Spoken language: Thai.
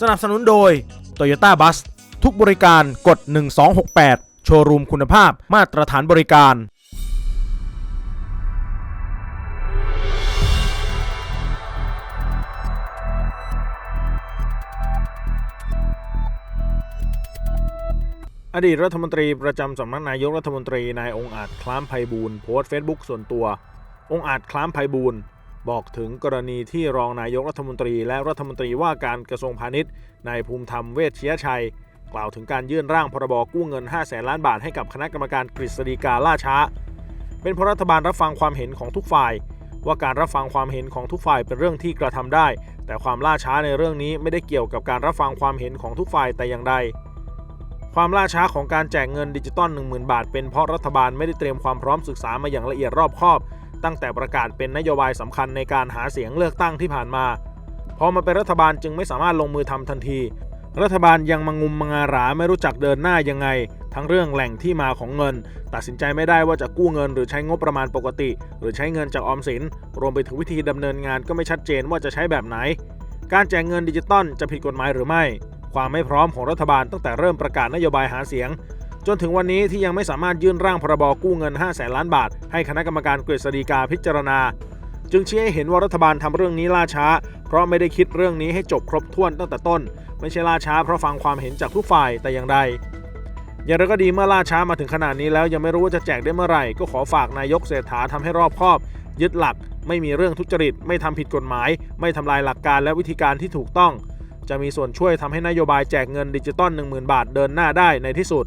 สนับสนุนโดย Toyota Bus ทุกบริการกด 1268 โชว์รูมคุณภาพมาตรฐานบริการ อดีตรัฐมนตรีประจำสำนักนายกรัฐมนตรีนายองค์อาจคล้ามไพบูลโพสต์เฟซบุ๊กส่วนตัว องค์อาจคล้ามไพบูล บอกถึงกรณีที่รองนายกรัฐมนตรี และรัฐมนตรีว่าการกระทรวงพาณิชย์นายภูมิธรรมเวชชยชัย กล่าวถึงการยื่นร่างพรบกู้เงิน 5 แสนล้านบาทให้กับคณะกรรมการกฤษฎีกาล่าช้า เป็นเพราะรัฐบาลรับฟังความเห็นของทุกฝ่าย ว่าการรับฟังความเห็นของทุกฝ่ายเป็นเรื่องที่กระทำได้ แต่ความล่าช้าในเรื่องนี้ไม่ได้เกี่ยวกับการรับฟังความเห็นของทุกฝ่ายแต่อย่างใดความล่าช้าของการแจกเงินดิจิตอล10,000 บาท เป็นเพราะรัฐบาลไม่ได้เตรียมความพร้อมศึกษามาอย่างละเอียดรอบคอบ ตั้งแต่ประกาศเป็นนโยบายสำคัญในการหาเสียงเลือกตั้งที่ผ่านมา พอมาเป็นรัฐบาลจึงไม่สามารถลงมือทำทันที รัฐบาลยังมางุมมางาหราไม่รู้จักเดินหน้ายังไง ทั้งเรื่องแหล่งที่มาของเงิน ตัดสินใจไม่ได้ว่าจะกู้เงิน หรือใช้งบประมาณปกติ หรือใช้เงินจากออมสิน รวมไปถึงวิธีดำเนินงานก็ไม่ชัดเจนว่าจะใช้แบบไหน การแจกเงินดิจิตอลจะผิดกฎหมายหรือไม่ ความไม่พร้อมของรัฐบาลตั้งแต่เริ่มประกาศนโยบายหาเสียง จนถึงวันนี้ที่ยังไม่สามารถยื่นร่างพรบกู้เงิน5แสนล้านบาท ให้คณะกรรมการกฤษฎีกาพิจารณา จึงชี้ให้เห็นว่ารัฐบาลทำเรื่องนี้ล่าช้า เพราะไม่ได้คิดเรื่องนี้ให้จบครบถ้วนตั้งแต่ต้น ไม่ใช่ล่าช้าเพราะฟังความเห็นจากทุกฝ่ายแต่อย่างใดอย่างไรก็ดีเมื่อล่าช้ามาถึงขนาดนี้แล้วยังไม่รู้ว่าจะแจกได้เมื่อไหร่ ก็ขอฝากนายกเศรษฐาทำให้รอบคอบ ยึดหลัก ไม่มีเรื่องทุจริต ไม่ทำผิดกฎหมาย ไม่ทำลายหลักการและวิธีการที่ถูกต้อง จะมีส่วนช่วยทำให้นโยบายแจกเงินดิจิตอล10,000 บาทเดินหน้าได้ในที่สุด